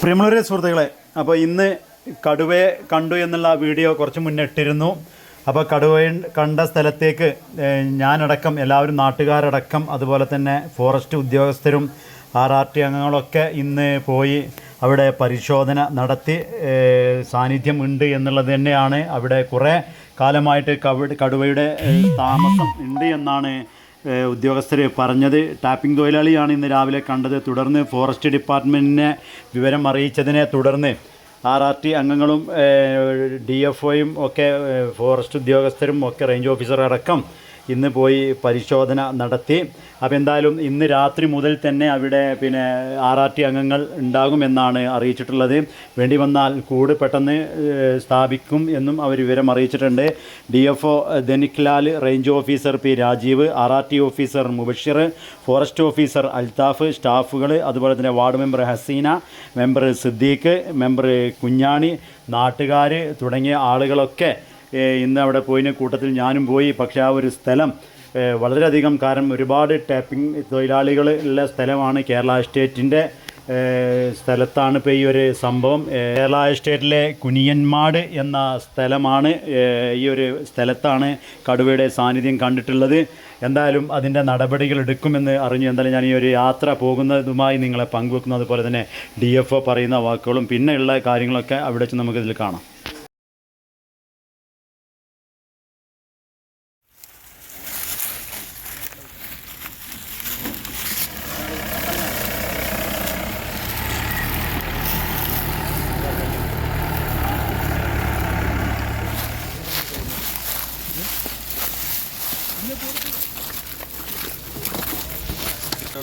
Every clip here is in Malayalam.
പ്രിയമുള്ളവരെ സുഹൃത്തുക്കളെ അപ്പോൾ ഇന്ന് കടുവയെ കണ്ടു എന്നുള്ള വീഡിയോ കുറച്ച് മുന്നേ ഇട്ടിരുന്നു. അപ്പോൾ കടുവയെ കണ്ട സ്ഥലത്തേക്ക് ഞാനടക്കം എല്ലാവരും നാട്ടുകാരടക്കം അതുപോലെ തന്നെ ഫോറസ്റ്റ് ഉദ്യോഗസ്ഥരും ആർ ആർ ടി അംഗങ്ങളൊക്കെ ഇന്ന് പോയി അവിടെ പരിശോധന നടത്തി സാന്നിധ്യം ഉണ്ട് എന്നുള്ളത് തന്നെയാണ്. അവിടെ കുറേ കാലമായിട്ട് കടുവയുടെ താമസം ഉണ്ട് എന്നാണ് ഉദ്യോഗസ്ഥർ പറഞ്ഞത് ടാപ്പിംഗ് തൊഴിലാളിയാണ് ഇന്ന് രാവിലെ കണ്ടത്. തുടർന്ന് ഫോറസ്റ്റ് ഡിപ്പാർട്ട്മെന്റിനെ വിവരം അറിയിച്ചതിനെ തുടർന്ന് ആർ ആർ ടി അംഗങ്ങളും ഡി എഫ് ഒയും ഒക്കെ ഫോറസ്റ്റ് ഉദ്യോഗസ്ഥരും ഒക്കെ റേഞ്ച് ഓഫീസർ അടക്കം ഇന്ന് പോയി പരിശോധന നടത്തി. അപ്പോൾ എന്തായാലും ഇന്ന് രാത്രി മുതൽ തന്നെ അവിടെ പിന്നെ ആർ ആർ ടി അംഗങ്ങൾ ഉണ്ടാകുമെന്നാണ് അറിയിച്ചിട്ടുള്ളത്. വേണ്ടി വന്നാൽ കൂട് പെട്ടെന്ന് സ്ഥാപിക്കും എന്നും അവർ വിവരം അറിയിച്ചിട്ടുണ്ട്. D F O Dhaniklal range officer P Rajeev R R T officer Mubashir forest officer Althaf സ്റ്റാഫുകൾ അതുപോലെ തന്നെ ward member Haseena member Siddique member Kunjani നാട്ടുകാർ തുടങ്ങിയ ആളുകളൊക്കെ ഇന്ന് അവിടെ പോയിന് കൂട്ടത്തിൽ ഞാനും പോയി. പക്ഷേ ആ ഒരു സ്ഥലം വളരെയധികം കാരണം ഒരുപാട് ടാപ്പിംഗ് തൊഴിലാളികൾ ഉള്ള സ്ഥലമാണ് കേരള എസ്റ്റേറ്റിന്റെ സ്ഥലത്താണ് ഇപ്പോൾ ഈ ഒരു സംഭവം. കേരള എസ്റ്റേറ്റിലെ കുനിയന്മാട് എന്ന സ്ഥലമാണ് ഈ ഒരു സ്ഥലത്താണ് കടുവയുടെ സാന്നിധ്യം കണ്ടിട്ടുള്ളത്. എന്തായാലും അതിന്റെ നടപടികൾ എടുക്കുമെന്ന് അറിഞ്ഞു. എന്തായാലും ഞാൻ ഈ ഒരു യാത്ര പോകുന്നതുമായി നിങ്ങളെ പങ്കുവെക്കുന്നു അതുപോലെ തന്നെ ഡി പറയുന്ന വാക്കുകളും പിന്നെയുള്ള കാര്യങ്ങളൊക്കെ അവിടെ വെച്ച് നമുക്കിതിൽ കാണാം.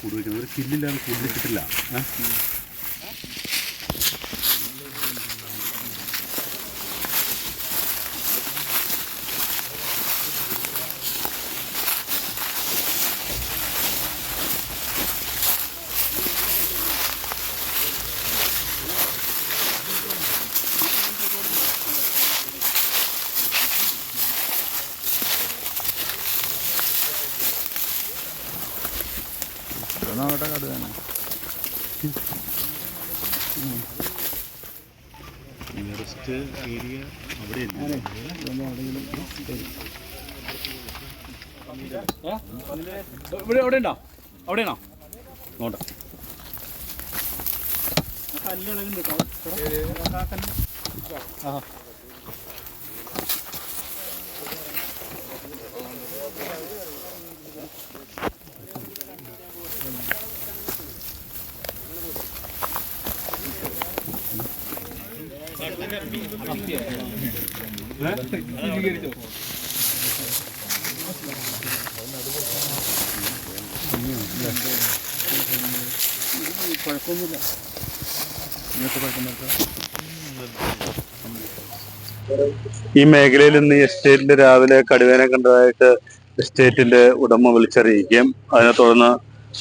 കൂടുതൽ ഒരു കില്ലില്ലാതെ കൂടുതൽ കിട്ടില്ല. ഏഹ് നിയറസ്റ്റ് ഏരിയ അവിടെ ഇവിടെ അവിടെ ഉണ്ടോ? അവിടെയാണോ നോട്ടെ ഈ മേഖലയിൽ ഇന്ന് ഈ എസ്റ്റേറ്റിന്റെ രാവിലെ കടുവേനെ കണ്ടതായിട്ട് എസ്റ്റേറ്റിന്റെ ഉടമ വിളിച്ചറിയിക്കുകയും അതിനെ തുടർന്ന്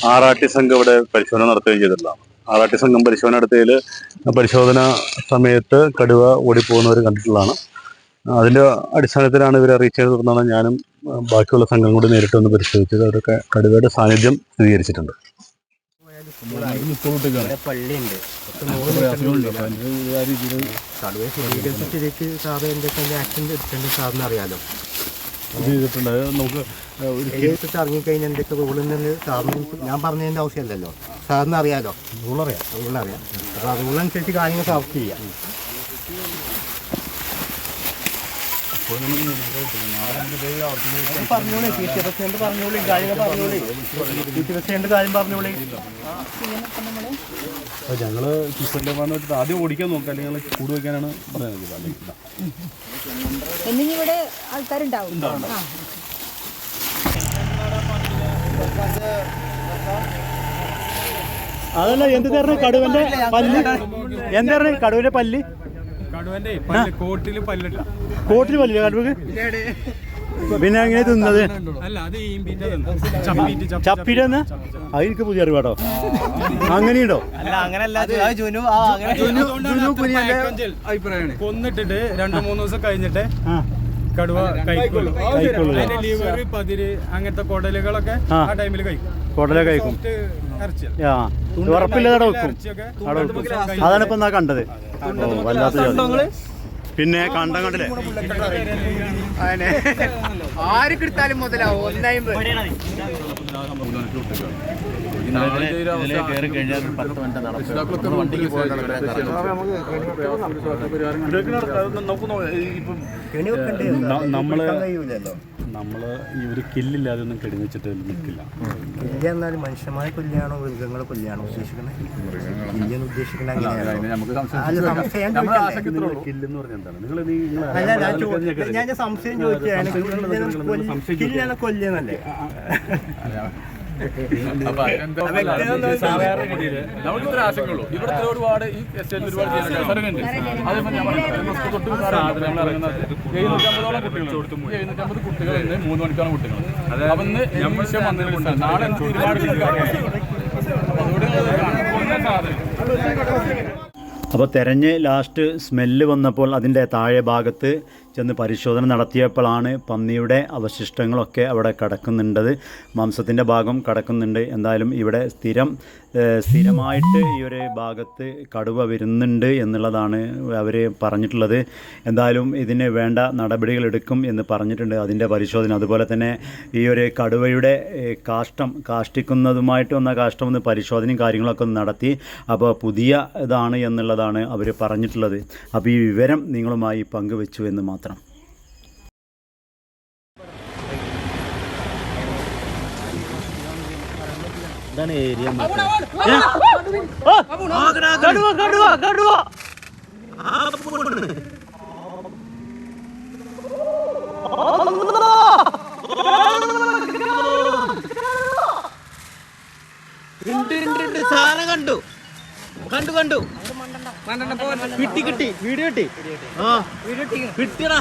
ആറാട്ടി സംഘം ഇവിടെ പരിശോധന നടത്തുകയും ചെയ്തിട്ടുള്ളതാണ്. ആറാട്ടി സംഘം പരിശോധന നടത്തിയതിൽ പരിശോധന സമയത്ത് കടുവ ഓടിപ്പോകുന്നവർ കണ്ടിട്ടുള്ളതാണ്. അതിന്റെ അടിസ്ഥാനത്തിലാണ് ഇവരെ അറിയിച്ചത് തുടർന്നാണ് ഞാനും ബാക്കിയുള്ള സംഘം കൂടി നേരിട്ട് ഒന്ന് പരിശോധിച്ചത്. അവരൊക്കെ കടുവയുടെ സാന്നിധ്യം സ്ഥിരീകരിച്ചിട്ടുണ്ട്. പള്ളിയുണ്ട്. കടുവയെ സ്ഥിരീകരിച്ചിട്ട് സാറ് എന്തൊക്കെ ആക്ഷൻ എടുക്കേണ്ടത് സാറിന് അറിയാലോ. ചെയ്തിട്ടുണ്ട്. നമുക്ക് ഏകദേശം ഇറങ്ങിക്കഴിഞ്ഞാൽ എന്തൊക്കെ റൂളിൽ സാറിന് ഞാൻ പറഞ്ഞതിന്റെ ആവശ്യമല്ലല്ലോ. സാറിന് അറിയാലോ? റൂളറിയാം റൂളറിയാം അപ്പോൾ റൂളനുസരിച്ച് കാര്യങ്ങൾ സാർക്ക് ചെയ്യാം. ഞങ്ങൾ പി ടി പ്രസിഡന്റ് പറഞ്ഞോളൂ കാര്യങ്ങൾ പറഞ്ഞോളൂ. പി ടി പ്രസിഡന്റ് കാര്യം പറഞ്ഞോളൂ. അപ്പോൾ ഞങ്ങൾ കിസ്സറിലെ പറഞ്ഞിട്ട് ആദ്യം ഓടിക്കാൻ നോക്കാം അല്ലെങ്കിൽ ഞങ്ങൾ കൂട് വയ്ക്കാനാണ് പറയുന്നത് ഇവിടെ ആൾക്കാരുണ്ടാവും. അതല്ല എന്ത് തരണ? കടുവന്റെ പല്ല്? എന്ത് കടുവന്റെ പല്ല്? കടുവന്റെ പല്ല് കോട്ടിൽ പല്ലില്ല കോട്ടിൽ പല്ല് കടുവക്ക്? പിന്നെ എങ്ങനെ തിന്നത്? അല്ല അത് ഈമ്പിന്റെ ചപ്പീറ്റ് ചപ്പ അങ്ങനെയുണ്ടോ അത് എനിക്ക് പുതിയ അറിവാട്ടോ. അങ്ങനെയുണ്ടോ? അഭിപ്രായമാണ്. കൊന്നിട്ടിട്ട് രണ്ടു മൂന്ന് ദിവസം കഴിഞ്ഞിട്ട് കടുവ കഴിക്കുള്ളൂ. അതിന്റെ ലിവർ പതിര് അങ്ങനത്തെ കുടലുകളൊക്കെ ആ. ആ ടൈമിൽ കഴിക്കും. കുടലേ കഴിക്കും. ആ ഉറപ്പില്ലാതെ വെക്കും. അവിടെ വെക്കും. അതാണ് ഇപ്പൊ എന്നാ കണ്ടത്. ഓ വല്ലാത്ത ജോലി. പിന്നെ കണ്ടം കണ്ടില്ലേ? മുതലാവും ഒന്നായും കെണി വെക്കണ്ടേ? നമ്മൾ നമ്മൾ ഈ ഒരു കില്ലില്ലാതെ ഒന്നും കെടിവെച്ചിട്ട് നിൽക്കില്ല കില്ല എന്നാൽ മനുഷ്യന്മാരെ കൊല്ലിയാണോ മൃഗങ്ങളെ കൊല്ലിയാണോ ഉദ്ദേശിക്കുന്നത് കില്ലെന്ന് ഉദ്ദേശിക്കുന്നത് അങ്ങനെയാണോ? കില്ലെന്ന് പറഞ്ഞാൽ എന്താണ്? നിങ്ങൾ നിങ്ങൾ സംശയം ഞാൻ ചോ- ഞാൻ ആശങ്കയുള്ളൂ. ഇവിടെ ഇത്ര ഒരുപാട് ഈ ഒരുപാട് ജീവനക്കാരുണ്ട് തൊട്ട് ഇറങ്ങുന്നത് എഴുന്നൂറ്റമ്പതോളം കുട്ടികൾ എഴുന്നൂറ്റമ്പത് കുട്ടികളുണ്ട് മൂന്ന് മണിക്കാണ് കുട്ടികൾ അപ്പൊ ഇന്ന് വന്നതിന് നാളെ അപ്പോൾ തെരഞ്ഞ് ലാസ്റ്റ് സ്മെല്ല് വന്നപ്പോൾ അതിന്റെ താഴെ ഭാഗത്ത് ചെന്ന് പരിശോധന നടത്തിയപ്പോഴാണ് പന്നിയുടെ അവശിഷ്ടങ്ങളൊക്കെ അവിടെ കിടക്കുന്നുണ്ടത്. മാംസത്തിന്റെ ഭാഗം കിടക്കുന്നുണ്ട്. എന്തായാലും ഇവിടെ സ്ഥിരം സ്ഥിരമായിട്ട് ഈ ഒരു ഭാഗത്ത് കടുവ വരുന്നുണ്ട് എന്നുള്ളതാണ് അവർ പറഞ്ഞിട്ടുള്ളത്. എന്തായാലും ഇതിന് വേണ്ട നടപടികൾ എടുക്കും എന്ന് പറഞ്ഞിട്ടുണ്ട് അതിന്റെ പരിശോധന. അതുപോലെ തന്നെ ഈ ഒരു കടുവയുടെ കാഷ്ടം കാഷ്ടിക്കുന്നതുമായിട്ട് വന്ന കാഷ്ടം ഒന്ന് പരിശോധനയും കാര്യങ്ങളൊക്കെ ഒന്ന് നടത്തി. അപ്പോൾ പുതിയ ഇതാണ് എന്നുള്ളതാണ് അവർ പറഞ്ഞിട്ടുള്ളത്. അപ്പോൾ ഈ വിവരം നിങ്ങളുമായി പങ്കുവെച്ചു എന്ന് മാത്രം. ഇതാണ് ഏരിയ സാധനം കണ്ടു. കണ്ടു കണ്ടു. കിട്ടി കിട്ടി. വീഡിയോ കിട്ടി. ആ. വീഡിയോ കിട്ടി കിട്ടിയടാ